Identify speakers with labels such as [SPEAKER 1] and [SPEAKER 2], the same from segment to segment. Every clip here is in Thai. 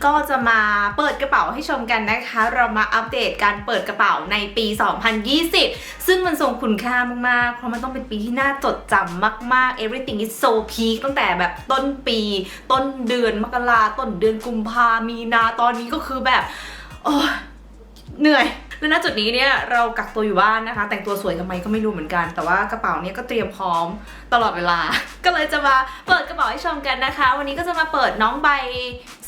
[SPEAKER 1] ้ก็จะมาเปิดกระเป๋าให้ชมกันนะคะ เรามาอัปเดตการเปิดกระเป๋าในปี 2020 ซึ่งมันทรงคุณค่ามากๆ เพราะมันต้องเป็นปีที่น่าจดจำมากๆ everything is so peak ตั้งแต่แบบต้นปี ต้นเดือนมกราต้นเดือนกุมภามีนาตอนนี้ก็คือแบบ โอ้เหนื่อยและณจุดนี้เนี่ยเรากักตัวอยู่บ้านนะคะ แต่งตัวสวยทำไมก็ไม่รู้เหมือนกัน แต่ว่ากระเป๋าเนี่ยก็เตรียมพร้อมตลอดเวลา ก็เลยจะมาเปิดกระเป๋าให้ชมกันนะคะ วันนี้ก็จะมาเปิดน้องใบ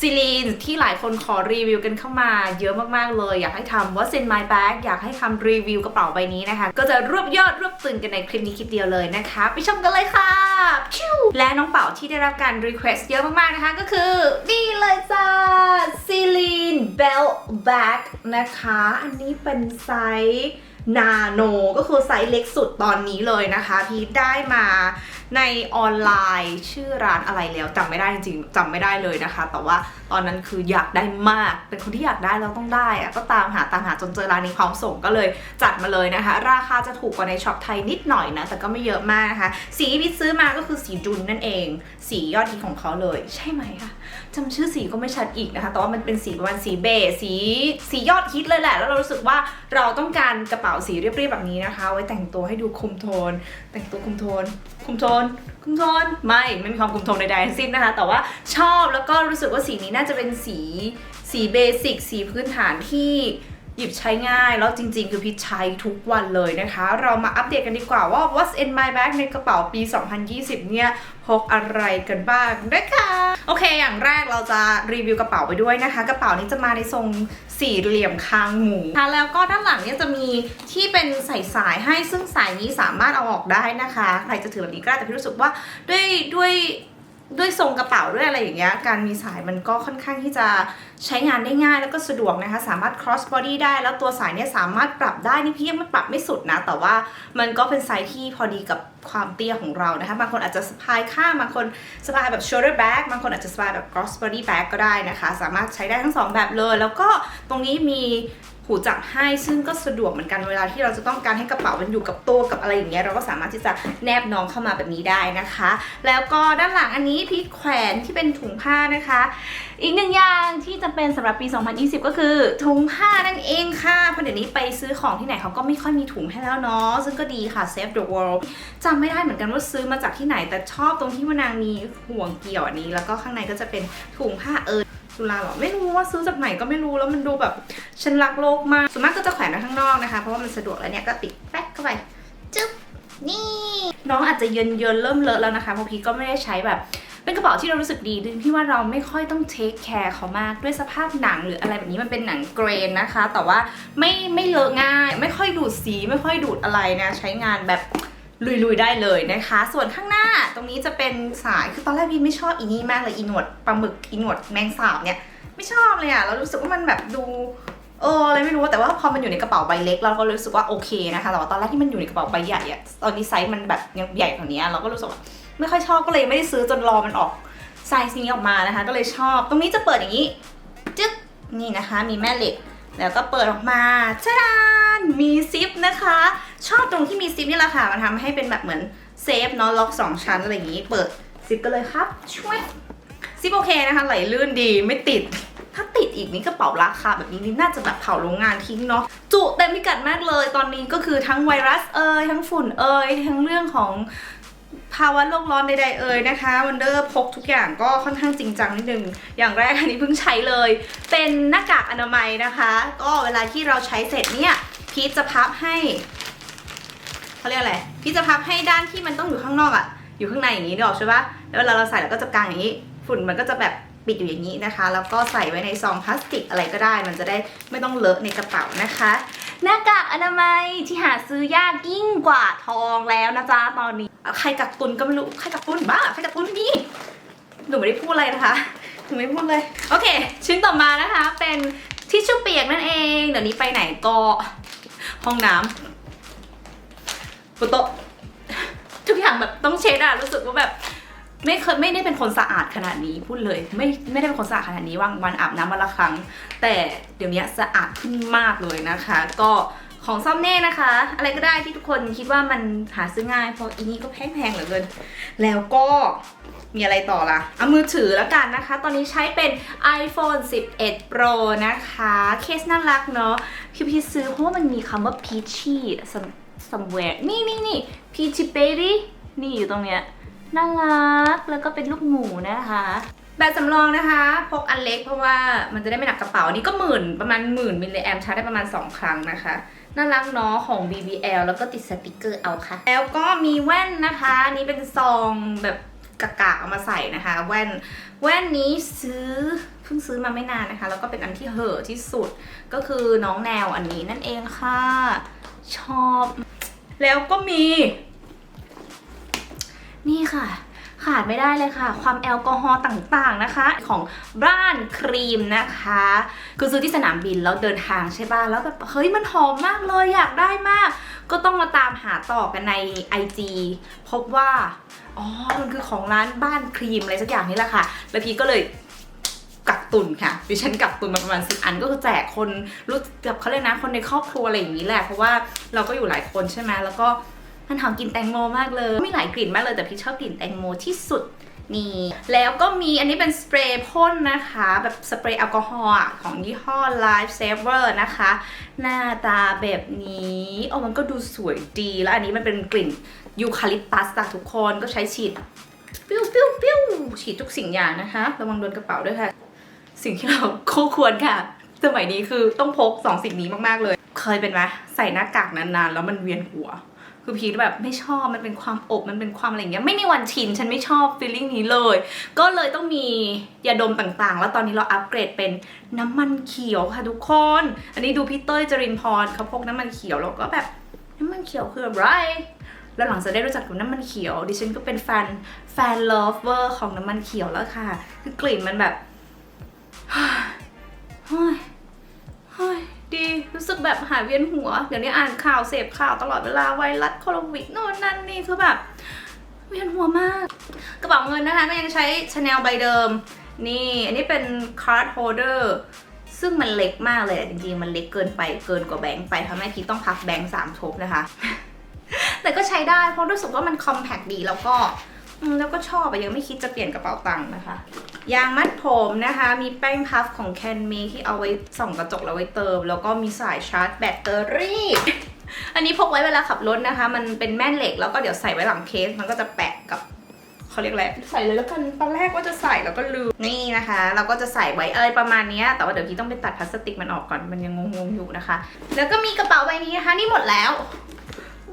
[SPEAKER 1] ซิลีนที่หลายคนขอรีวิวกันเข้ามาเยอะมากๆเลย อยากให้ทำ What's in my bag อยากให้ทำรีวิวกระเป๋าใบนี้นะคะ ก็จะรวบยอดรวบตึงกันในคลิปนี้คลิปเดียวเลยนะคะ ไปชมกันเลยค่ะชิวและน้องเป๋าที่ได้รับการ request เยอะมากๆนะคะ ก็คือนี่เลยจ้า Celine Bell Bag นะคะ อันนี้เป็นไซส์ นาโนก็คือไซส์เล็กสุดตอนนี้เลยนะคะ พีทได้มาในออนไลน์ชื่อร้านอะไรแล้วจำไม่ได้จริงๆจำไม่ได้เลยนะคะ แต่ว่า ตอนนั้นคืออยากได้มาก เป็นคนที่อยากได้แล้วต้องได้อะก็ตามหาตามหาจนเจอร้านนี้พร้อมส่งก็เลยจัดมาเลยนะคะ ราคาจะถูกกว่าในช็อปไทยนิดหน่อยนะ แต่ก็ไม่เยอะมากนะคะ สีที่พีทซื้อมาก็คือสีจุนนั่นเอง สียอดฮิตของเขาเลย ใช่ไหมคะจำชื่อสีก็ไม่ชัดอีกนะคะ แต่ว่ามันเป็นสีประมาณสีเบจสีสียอดฮิตเลยแหละ แล้วเรารู้สึกว่าเราต้องการกระเป๋าสีเรียบๆแบบนี้นะคะ ไว้แต่งตัวให้ดูคุมโทน แต่งตัวคุมโทน คุมโทน คุมโทน ไม่ ไม่มีความคุมโทนใดๆทั้งสิ้นนะคะ แต่ว่าชอบแล้วก็รู้สึกว่าสีนี้น่าจะเป็นสีสีเบสิกสีพื้นฐานที่หยิบใช้ง่าย แล้วจริง ๆ คือพิชใช้ทุกวันเลยนะคะ เรามาอัปเดตกันดีกว่าว่า what's in my bag ในกระเป๋าปี 2020 เนี่ยพกอะไรกันบ้างนะคะ โอเค อย่างแรกเราจะรีวิวกระเป๋าไปด้วยนะคะ กระเป๋านี้จะมาในทรงสี่เหลี่ยมคางหมูค่ะแล้วก็ด้านหลังเนี่ยจะมีที่เป็นใส่สายให้ซึ่งสายนี้สามารถเอาออกได้นะคะ ใครจะถือแบบนี้ก็ได้แต่พี่รู้สึกว่าด้วยด้วย ด้วยทรงกระเป๋าด้วยอะไรอย่างเงี้ยการมีสายมันก็ค่อนข้างที่จะ ใช้งานได้ง่ายแล้วก็สะดวกนะคะ สามารถ cross body ได้ แล้วตัวสายเนี่ยสามารถปรับได้ นี่พี่ยังไม่ปรับไม่สุดนะ แต่ว่ามันก็เป็นไซส์ที่พอดีกับความเตี้ยของเรานะคะ บางคนอาจจะสะพายข้างบางคนสะพายแบบ shoulder bag บางคนอาจจะสะพายแบบ cross body bag ก็ได้นะคะ สามารถใช้ได้ทั้งสองแบบเลย แล้วก็ตรงนี้มีหูจับให้ซึ่งก็สะดวกเหมือนกันเวลาที่เราจะต้องการให้กระเป๋ามันอยู่กับตัวกับอะไรอย่างเงี้ยเราก็สามารถที่จะแนบน้องเข้ามาแบบนี้ได้นะคะ แล้วก็ด้านหลังอันนี้พี่แขวนที่เป็นถุงผ้านะคะ อีกหนึ่งอย่างที่จะเป็นสำหรับปี 2020 ก็คือถุงผ้านั่นเองค่ะเพราะเดี๋ยวนี้ไปซื้อของที่ไหนเขาก็ไม่ค่อยมีถุงให้แล้วเนาะซึ่งก็ดีค่ะ Save the World จำไม่ได้เหมือนกันว่าซื้อมาจากที่ไหน แต่ชอบตรงที่ว่านางมีห่วงเกี่ยวอันนี้ แล้วก็ข้างในก็จะเป็นถุงผ้าเออจุฬาหรอไม่รู้ว่าซื้อจากไหนก็ไม่รู้แล้วมันดูแบบฉันรักโลกมากส่วนมากก็จะแขวนไว้ข้างนอกนะคะ เพราะว่ามันสะดวกแล้วเนี่ยก็ติดแป๊กเข้าไปจึ๊บนี่ น้องอาจจะเยินเยินเริ่มเลอะแล้วนะคะเพราะพีก็ไม่ได้ใช้แบบ เป็นกระเป๋าที่เรารู้สึกดีดึงพี่ว่าเราไม่ค่อยต้องเทคแคร์เขามากด้วยสภาพหนังหรืออะไรแบบนี้มันเป็นหนังเกรนนะคะ แต่ว่าไม่ไม่เลอะง่าย ไม่ค่อยดูดสีไม่ค่อยดูดอะไรนะ ใช้งานแบบลุยๆได้เลยนะคะ ส่วนข้างหน้าตรงนี้จะเป็นสายคือตอนแรกพี่ไม่ชอบอีนี่มากเลยอีหนวดปลาหมึกอีหนวดแมงสาบเนี่ยไม่ชอบเลยอะเรารู้สึกว่ามันแบบดูเอออะไรไม่รู้แต่ว่าพอมันอยู่ในกระเป๋าใบเล็กเราก็รู้สึกว่าโอเคนะคะแต่ว่าตอนแรกที่มันอยู่ในกระเป๋าใบใหญ่อะตอนนี้ไซส์มันแบบยังใหญ่กว่านี้เราก็รู้สึกว่า ไม่ค่อยชอบก็เลยไม่ได้ซื้อจนรอมันออกไซส์นี้ออกมานะคะ ก็เลยชอบ ตรงนี้จะเปิดอย่างนี้จึ๊กนี่นะคะมีแม่เหล็ก แล้วก็เปิดออกมาชาดานมีซิปนะคะ ชอบตรงที่มีซิปนี่แหละค่ะมันทำให้เป็นแบบเหมือนเซฟเนาะล็อกสองชั้นอะไรอย่างนี้ เปิดซิปก็เลยครับ ช่วยซิปโอเคนะคะ ไหลลื่นดีไม่ติดถ้าติดอีกนี่กระเป๋าราคาแบบนี้นี่น่าจะแบบเผาโรงงานทิ้งเนาะจุเต็มพิกัดมากเลย ตอนนี้ก็คือทั้งไวรัสเอ่ยทั้งฝุ่นเอ่ยทั้งเรื่องของ ภาวะโลกร้อนใดๆเอ่ยนะคะวันเดอร์พกทุกอย่างก็ค่อนข้างจริงจังนิดนึง อย่างแรกอันนี้เพิ่งใช้เลย เป็นหน้ากากอนามัยนะคะ ก็เวลาที่เราใช้เสร็จเนี่ยพีทจะพับให้เขาเรียกอะไรพีทจะพับให้ด้านที่มันต้องอยู่ข้างนอกอะอยู่ข้างในอย่างนี้ดอกใช่ปะแล้วเวลาเราใส่เราก็จะกางอย่างนี้ ฝุ่นมันก็จะแบบ ปิดอยู่อย่างนี้นะคะ แล้วก็ใส่ไว้ในซองพลาสติกอะไรก็ได้ มันจะได้ไม่ต้องเลอะในกระเป๋านะคะ หน้ากากอนามัยที่หาซื้อยากยิ่งกว่าทองแล้วนะจ๊ะตอนนี้ ใครกักตุนก็ไม่รู้ ใครกักตุนบ้า ใครกักตุนนี่ หนูไม่ได้พูดอะไรนะคะหนูไม่พูดเลย โอเค ชิ้นต่อมานะคะ เป็นทิชชู่เปียกนั่นเอง เดี๋ยวนี้ไปไหนก็ห้องน้ำบนโต๊ะทุกอย่างแบบต้องเช็ดอะรู้สึกว่าแบบ ไม่เคยไม่ได้เป็นคนสะอาดขนาดนี้พูดเลย ไม่ไม่ได้เป็นคนสะอาดขนาดนี้วันวันอาบน้ำวันละครั้ง แต่เดี๋ยวนี้สะอาดขึ้นมากเลยนะคะ ก็ของซ่อมเน่นะคะ อะไรก็ได้ที่ทุกคนคิดว่ามันหาซื้อง่ายเพราะอีนี้ก็แพงๆเหลือเกินแล้วก็มีอะไรต่อล่ะเอามือถือแล้วกันนะคะ ตอนนี้ใช้เป็น iPhone 11 Pro นะคะ เคสน่ารักเนาะพี่พี่ซื้อเพราะว่ามันมีคำว่า peachy somewhere นี่นี่นี่ peachy baby นี่อยู่ตรงเนี้ย น่ารัก แล้วก็เป็นลูกหมูนะคะ แบบสำรองนะคะพกอันเล็กเพราะว่ามันจะได้ไม่หนักกระเป๋าอันนี้ก็หมื่นประมาณหมื่นมิลลิแอมชาร์จได้ประมาณ 2 ครั้งนะคะ น่ารักเนาะของ BBL แล้วก็ติดสติกเกอร์เอาค่ะ แล้วก็มีแว่นนะคะอันนี้เป็นซองแบบกากาเอามาใส่นะคะ แว่นแว่นนี้ซื้อเพิ่งซื้อมาไม่นานนะคะ แล้วก็เป็นอันที่เห่อที่สุดก็คือน้องแนวอันนี้นั่นเองค่ะ ชอบ แล้วก็มี นี่ค่ะ ขาดไม่ได้เลยค่ะ ความแอลกอฮอล์ต่างๆนะคะ ของบ้านครีมนะคะคือซื้อที่สนามบินแล้วเดินทางใช่ป่ะแล้วแบบเฮ้ยมันหอมมากเลยอยากได้มาก ก็ต้องมาตามหาต่อกันใน IG พบว่าอ๋อมันคือของร้านบ้านครีมอะไรสักอย่างนี่แหละค่ะ แล้วพีก็เลยกักตุนค่ะดิฉันกักตุนมาประมาณสิบอันก็คือแจกคนรู้แบบเขาเลยนะคนในครอบครัวอะไรอย่างนี้แหละเพราะว่าเราก็อยู่หลายคนใช่ไหมแล้วก็ มันหอมกลิ่นแตงโมมากเลย มีหลายกลิ่นมากเลยแต่พี่ชอบกลิ่นแตงโมที่สุดนี่แล้วก็มีอันนี้เป็นสเปรย์พ่นนะคะ แบบสเปรย์แอลกอฮอล์ของยี่ห้อ Life Saver นะคะ หน้าตาแบบนี้โอ้มันก็ดูสวยดีแล้วอันนี้มันเป็นกลิ่นยูคาลิปตัสอะทุกคนก็ใช้ฉีดปิ้วปิ้วปิ้วฉีดทุกสิ่งอย่างนะคะระวังโดนกระเป๋าด้วยค่ะ สิ่งที่เราคู่ควรค่ะสมัยนี้คือต้องพกสองสิ่งนี้มากๆเลย เคยเป็นไหมใส่หน้ากากนานๆ แล้วมันเวียนหัว คือพีทแบบไม่ชอบมันเป็นความอบมันเป็นความอะไรอย่างเงี้ยไม่มีวันชินฉันไม่ชอบฟีลลิ่งนี้เลย ก็เลยต้องมียาดมต่างๆ แล้วตอนนี้เราอัปเกรดเป็นน้ำมันเขียวค่ะทุกคน อันนี้ดูพี่เต้ยจรินพรเขาพกน้ำมันเขียวแล้วก็แบบน้ำมันเขียวคืออะไรแล้วหลังจากได้รู้จักกับน้ำมันเขียว ดิฉันก็เป็นแฟนแฟนเลิฟเวอร์ของน้ำมันเขียวแล้วค่ะ คือกลิ่นมันแบบ รู้สึกแบบหายเวียนหัว เดี๋ยวนี้อ่านข่าวเสพข่าวตลอดเวลาไวรัสโควิดโน่นนั่นนี่คือแบบเวียนหัวมาก กระเป๋าเงินนะคะก็ยังใช้ชาแนลใบเดิม นี่อันนี้เป็นคาร์ดโฮเดอร์ซึ่งมันเล็กมากเลยจริงๆ มันเล็กเกินไปเกินกว่าแบงค์ไปทำให้พีต้องพักแบงค์สามทบนะคะ แต่ก็ใช้ได้เพราะรู้สึกว่ามันคอมแพคดีแล้วก็ แล้วก็ชอบอะยังไม่คิดจะเปลี่ยนกระเป๋าตังค์นะคะ ยางมัดผมนะคะ มีแป้งพัฟของแคนเมที่เอาไว้ส่องกระจกแล้วไว้เติม แล้วก็มีสายชาร์จแบตเตอรี่ อันนี้พกไว้เวลาขับรถนะคะ มันเป็นแม่เหล็กแล้วก็เดี๋ยวใส่ไว้หลังเคส มันก็จะแปะกับเขาเรียกอะไรใส่เลยแล้วกันตอนแรกว่าจะใส่แล้วก็ลืมนี่นะคะ เราก็จะใส่ไว้อะไรประมาณนี้แต่ว่าเดี๋ยวพี่ต้องไปตัดพลาสติกมันออกก่อนมันยังงงๆอยู่นะคะ แล้วก็มีกระเป๋าใบนี้นะคะ นี่หมดแล้ว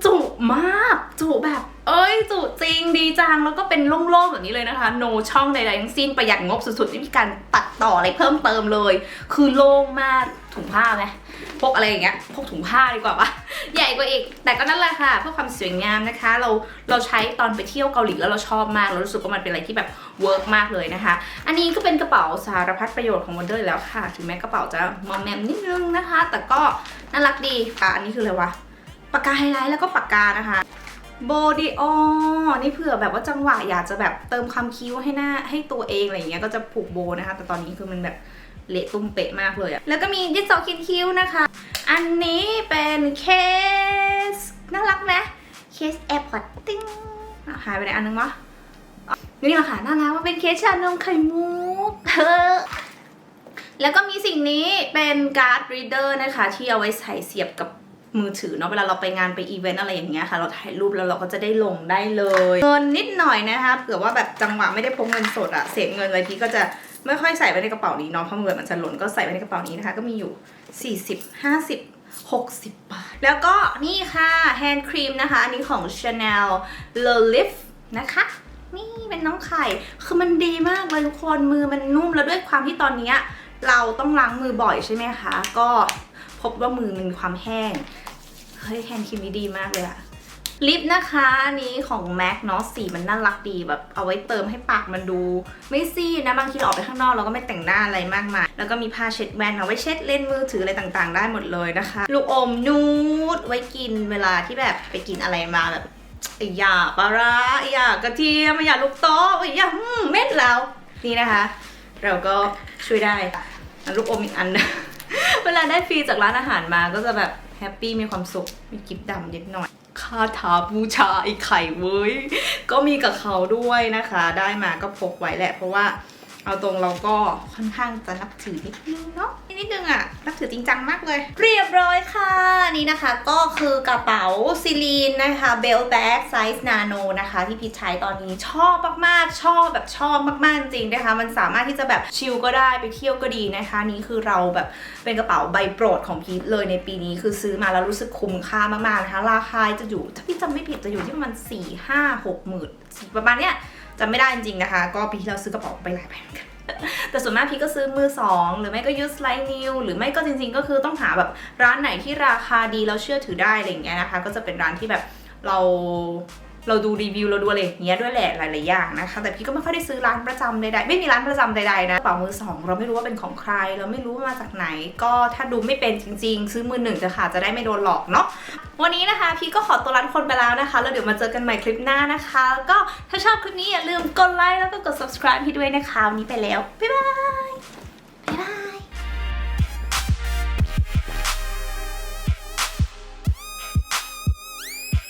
[SPEAKER 1] จุมากจุแบบ เอ้ยจุจริงดีจัง แล้วก็เป็นโล่งๆแบบนี้เลยนะคะ โนช่องใดๆทั้งสิ้นประหยัดงบสุดๆ ไม่มีการตัดต่ออะไรเพิ่มเติมเลย คือโล่งมากถุงผ้าไหมพกอะไรอย่างเงี้ยพกถุงผ้าดีกว่าปะใหญ่กว่าอีก แต่ก็นั่นแหละค่ะ เพื่อความสวยงามนะคะ เราเราใช้ตอนไปเที่ยวเกาหลีแล้วเราชอบมากเรารู้สึกว่ามันเป็นอะไรที่แบบเวิร์กมากเลยนะคะ อันนี้ก็เป็นกระเป๋าสารพัดประโยชน์ของวันเดอร์แล้วค่ะ ถึงแม้กระเป๋าจะมอมแมมนิดนึงนะคะ แต่ก็น่ารักดีค่ะอันนี้คืออะไรวะ ปากกาไฮไลท์แล้วก็ปากกานะคะโบดีออนี่เผื่อแบบว่าจังหวะอยากจะแบบเติมคำคิ้วให้หน้าให้ตัวเองอะไรอย่างเงี้ยก็จะผูกโบนะคะ แต่ตอนนี้คือมันแบบเละตุ้มเป๊ะมากเลยอะแล้วก็มีดิสอเขียนคิ้วนะคะ อันนี้เป็นเคสน่ารักไหมเคสแอร์พอร์ตติ้งหายไปไหนอันนึงวะนี่แหละค่ะน่ารักว่าเป็นเคสชานมไข่มุกเธอแล้วก็มีสิ่งนี้เป็นการ์ดรีเดอร์นะคะ ที่เอาไว้ใส่เสียบกับ มือถือเนาะเวลาเราไปงานไปอีเวนต์อะไรอย่างเงี้ยค่ะ เราถ่ายรูปแล้วเราก็จะได้ลงได้เลยเงินนิดหน่อยนะคะเผื่อว่าแบบจังหวะไม่ได้พกเงินสดอะเศษเงินอะไรพี่ก็จะไม่ค่อยใส่ไว้ในกระเป๋านี้เนาะเพราะเงินมันจะหล่นก็ใส่ไว้ในกระเป๋านี้นะคะ ก็มีอยู่ 40 50 60 บาท แล้วก็นี่ค่ะแฮนด์ครีมนะคะ อันนี้ของ Chanel Le l i f นะคะ นี่เป็นน้องไข่ คือมันดีมากเลยทุกคนมือมันนุ่มแล้วด้วยความที่ตอนเนี้ยเราต้องล้างมือบ่อยใช่ไหมคะ ก็ พบว่ามือมันมีความแห้ง เฮ้ยแฮนด์ครีมนี้ดีมากเลยอะลิปนะคะอันนี้ของ MAC เนาะสีมันน่ารักดีแบบเอาไว้เติมให้ปากมันดู ไม่ซีดนะบางทีเราออกไปข้างนอกเราก็ไม่แต่งหน้าอะไรมากมาย แล้วก็มีผ้าเช็ดแว่นเอาไว้เช็ดเล่นมือถืออะไรต่างๆ ได้หมดเลยนะคะ ลูกอมนูดไว้กินเวลาที่แบบไปกินอะไรมาแบบไอ้ยาปลาร้าไอ้ยากระเทียมไอ้ยาลูกโต๊ะไอ้ยาเม็ดแล้วนี่นะคะ เราก็ช่วยได้ลูกอมอีกอันนะ เวลาได้ฟรีจากร้านอาหารมาก็จะแบบแฮปปี้มีความสุข มีกิฟต์ดำนิดหน่อยคาถาบูชาไอ้ไข่เว้ย ก็มีกับเขาด้วยนะคะ ได้มาก็พกไว้แหละเพราะว่า เอาตรงเราก็ค่อนข้างจะนับถือนิดนึงเนาะนิดนึงอะนับถือจริงจังมากเลย เรียบร้อยค่ะนี่นะคะก็คือกระเป๋าซิลีนนะคะเบลแบ็กไซส์นาโนนะคะ ที่พีชใช้ตอนนี้ชอบมากๆ ชอบแบบชอบมากๆจริงนะคะ มันสามารถที่จะแบบชิลก็ได้ไปเที่ยวก็ดีนะคะ นี่คือเราแบบเป็นกระเป๋าใบโปรดของพีชเลยในปีนี้คือซื้อมาแล้วรู้สึกคุ้มค่ามากๆนะคะราคาจะอยู่ถ้าพี่จำไม่ผิดจะอยู่ที่ประมาณ4 5 6หมื่นประมาณเนี้ย จำไม่ได้จริงๆนะคะ ก็ปีที่เราซื้อกระเป๋าไปหลายใบเหมือนกันแต่ส่วนมากพี่ก็ซื้อมือสองหรือไม่ก็ยูสไลน์นิวหรือไม่ก็จริงๆ ก็คือต้องหาแบบร้านไหนที่ราคาดีแล้วเชื่อถือได้อะไรอย่างเงี้ยนะคะ ก็จะเป็นร้านที่แบบเรา เราดูรีวิวเราดูอะไรอย่างเงี้ยด้วยแหละหลายๆอย่างนะคะ แต่พี่ก็ไม่ค่อยได้ซื้อร้านประจำใดๆไม่มีร้านประจำใดๆนะกระเป๋ามือสองเราไม่รู้ว่าเป็นของใคร เราไม่รู้ว่ามาจากไหน ก็ถ้าดูไม่เป็นจริง ๆ ซื้อมือหนึ่งจะค่ะจะได้ไม่โดนหลอกเนาะวันนี้นะคะ พี่ก็ขอตัวลาทุกคนไปแล้วนะคะแล้วเดี๋ยวมาเจอกันใหม่คลิปหน้านะคะ แล้วก็ถ้าชอบคลิปนี้อย่าลืมกดไลค์แล้วก็กด subscribe พี่ด้วยนะคะวันนี้ไปแล้วบ๊ายบาย